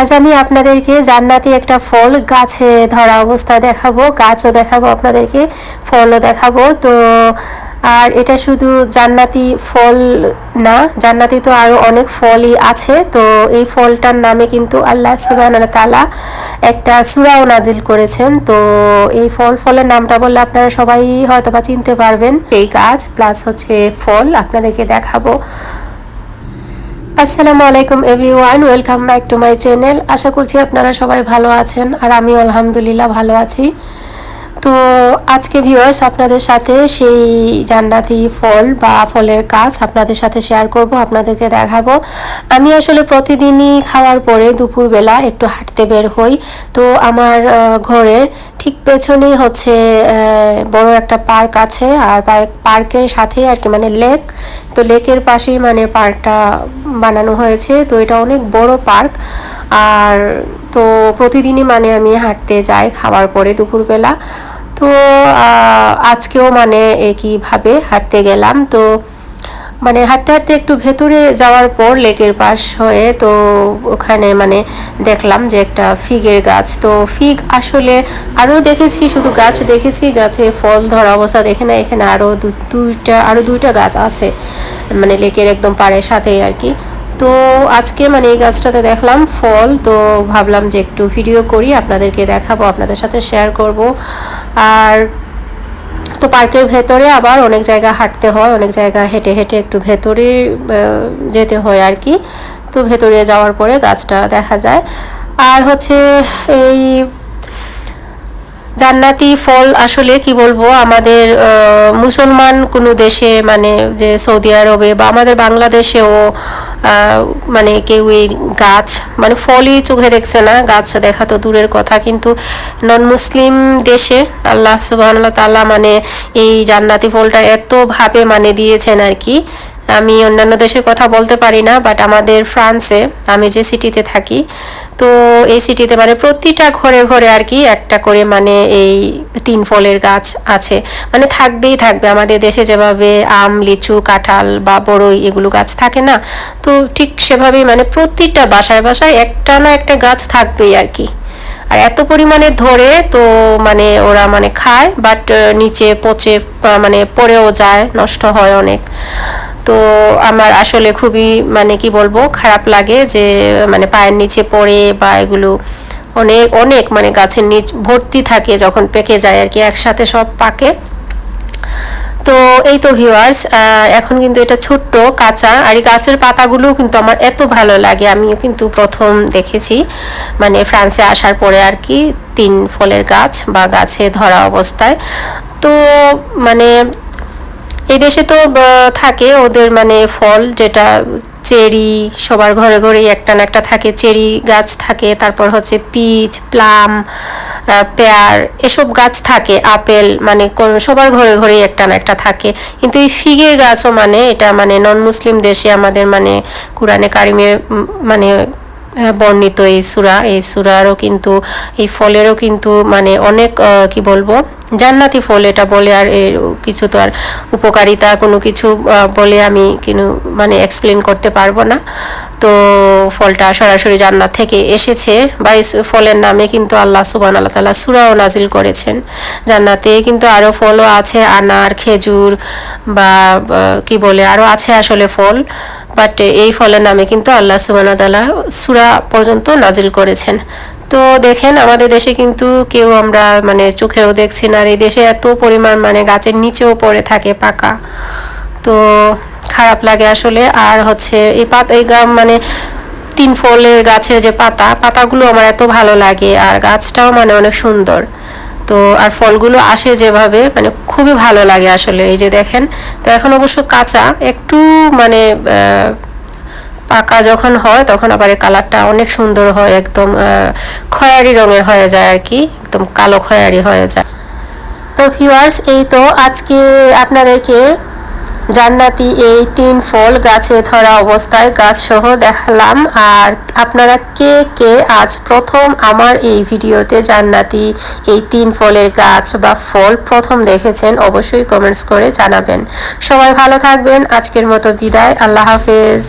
আজ আমি আপনাদেরকে জান্নাতি একটা ফল গাছে ধরা অবস্থায় দেখাবো, গাছও দেখাবো আপনাদেরকে, ফলও দেখাবো। তো, আর এটা শুধু জান্নাতি ফল না, জান্নাতি তো আরও অনেক ফলই আছে। তো এই ফলটার নামে কিন্তু আল্লাহ সুবাহ তালা একটা সুরাও নাজিল করেছেন। তো এই ফল, ফলের নামটা বললে আপনারা সবাই হয়তো বা চিনতে পারবেন। এই গাছ প্লাস হচ্ছে ফল, আপনাদেরকে দেখাবো। আসসালামু আলাইকুম everyone, welcome back to my channel. আশা করছি আপনারা সবাই ভালো আছেন আর আমি আলহামদুলিল্লাহ ভালো আছি। তো আজকে ভিউয়ার্স আপনাদের সাথে সেই জান্নাতি ফল বা ফলের গাছ আপনাদের সাথে শেয়ার করব, আপনাদেরকে দেখাবো। আমি আসলে প্রতিদিনই খাওয়ার পরে দুপুরবেলা একটু হাঁটতে বের হই। তো আমার ঘরের ঠিক পেছনেই হচ্ছে বড় একটা পার্ক আছে। আর পার্ক- পার্কের সাথে আর কি মানে লেক। তো লেকের পাশেই মানে পার্কটা বানানো হয়েছে, তো এটা অনেক বড় পার্ক। আর তো প্রতিদিনই মানে আমি হাঁটতে যাই খাওয়ার পরে দুপুরবেলা। তো আজকেও মানে একইভাবে হাঁটতে গেলাম। তো মানে হাঁটতে হাঁটতে একটু ভেতরে যাওয়ার পর লেকের পাশ হয়ে তো ওখানে মানে দেখলাম যে একটা ফিগের গাছ। তো ফিগ আসলে আরও দেখেছি, শুধু গাছ দেখেছি, গাছে ফল ধরা অবস্থা দেখে না এখানে আরও দুইটা আরও দুইটা গাছ আছে মানে লেকের একদম পাড়ের সাথেই আর কি। তো আজকে মানে এই গাছটাতে দেখলাম ফল, তো ভাবলাম যে একটু ভিডিও করি, আপনাদেরকে দেখাবো, আপনাদের সাথে শেয়ার করব। আর তো পার্কের ভেতরে আবার অনেক জায়গা হাঁটতে হয়, অনেক জায়গা হেঁটে হেঁটে একটু ভেতরে যেতে হয় আর কি। তো ভেতরে যাওয়ার পরে গাছটা দেখা যায়। আর হচ্ছে এই জান্নাতি ফল আসলে কি বলব? আমাদের মুসলমান কোনো দেশে মানে যে সৌদি আরবে বা আমাদের বাংলাদেশেও মানে কেউ এই গাছ মানে ফলই চোখে দেখছে না, গাছ দেখা তো দূরের কথা। কিন্তু নন মুসলিম দেশে আল্লাহ সুবাহ তাল্লাহ মানে এই জান্নাতি ফলটা এতভাবে মানে দিয়েছেন আর কি। আমি অন্যান্য দেশের কথা বলতে পারি না বাট আমাদের ফ্রান্সে আমি যে সিটিতে থাকি, তো এই সিটিতে মানে প্রতিটা ঘরে ঘরে আর কি একটা করে মানে এই তিন ফলের গাছ আছে। মানে থাকবেই থাকবে, আমাদের দেশে যেভাবে আম, লিচু, কাঁঠাল বা বড়ই এগুলো গাছ থাকে না, তো ঠিক সেভাবেই মানে প্রতিটা বাসায় বাসায় একটা না একটা গাছ থাকবেই আর কি। আর এত পরিমাণে ধরে তো মানে ওরা মানে খায় বাট নিচে পচে মানে পড়েও যায়, নষ্ট হয় অনেক। তো আমার আসলে খুবই মানে কি বলব, খারাপ লাগে যে মানে পায়ের নিচে পড়ে বা এগুলো অনেক অনেক মানে গাছের নিচ ভর্তি থাকে যখন পেকে যায় আর কি, একসাথে সব পাকে। তো এই তো ভিউয়ার্স এখন কিন্তু এটা ছোট্ট কাঁচা, আর এই গাছের পাতাগুলো কিন্তু আমার এত ভালো লাগে। আমিও কিন্তু প্রথম দেখেছি মানে ফ্রান্সে আসার পরে আর কি, তিন ফলের গাছ বা গাছে ধরা অবস্থায়। তো মানে এই দেশে তো থাকে ওদের মানে ফল যেটা চেরি, সবার ঘরে ঘরেই একটা না একটা থাকে। চেরি গাছ থাকে, তারপর হচ্ছে পিচ, প্লাম পেয়ার, এসব গাছ থাকে, আপেল মানে কোন- সবার ঘরে ঘরেই একটা না একটা থাকে। কিন্তু এই ফিগের গাছও মানে এটা মানে নন মুসলিম দেশে আমাদের মানে কোরআনে কারিমে মানে বর্ণিত এই সুরা। এই সুরারও কিন্তু, এই ফলেরও কিন্তু মানে অনেক কি বলব, জান্নাতি ফল এটা বলে, আর এর কিছু তো আর উপকারিতা কোনো কিছু বলে আমি কিন্তু মানে এক্সপ্লেন করতে পারব না। তো ফলটা সরাসরি জান্নাত থেকে এসেছে। বা এই ফলের নামে কিন্তু আল্লাহ সুবান আল্লাহ তালা সুরাও নাজিল করেছেন। জান্নাতে কিন্তু আরও ফলও আছে, আনার, খেজুর বা কি বলে আরও আছে আসলে ফল। বাট এই ফলের নামে কিন্তু আল্লাহ সুবাহ তালা সুরা পর্যন্ত নাজিল করেছেন। তো দেখেন, আমাদের দেশে কিন্তু কেউ আমরা মানে চোখেও দেখছি না, আর এই দেশে এত পরিমাণ মানে গাছের নিচেও পড়ে থাকে পাকা। তো খারাপ লাগে আসলে। আর হচ্ছে এই পাতা, এই গাম মানে তিন ফলের গাছের যে পাতা, পাতাগুলো আমার এত ভালো লাগে, আর গাছটাও মানে অনেক সুন্দর। তো আর ফলগুলো আসে যেভাবে মানে খুবই ভালো লাগে আসলে, এই যে দেখেন। তো এখন অবশ্য কাঁচা, একটু মানে পাকা যখন হয়, তখন আবার এই কালারটা অনেক সুন্দর হয়, একদম খয়ারি রঙের হয়ে যায় আর কি, একদম কালো খয়ারি হয়ে যায়। তো ভিউয়ার্স এই তো আজকে আপনাদেরকে জান্নাতি এই তিন ফল গাছে ধরা অবস্থায় গাছ সহ দেখালাম। আর আপনারা কে কে আজ প্রথম আমার এই ভিডিওতে জান্নাতি এই তিন ফলের গাছ বা ফল প্রথম দেখেছেন অবশ্যই কমেন্টস করে জানাবেন। সবাই ভালো থাকবেন। আজকের মতো বিদায়। আল্লাহ হাফেজ।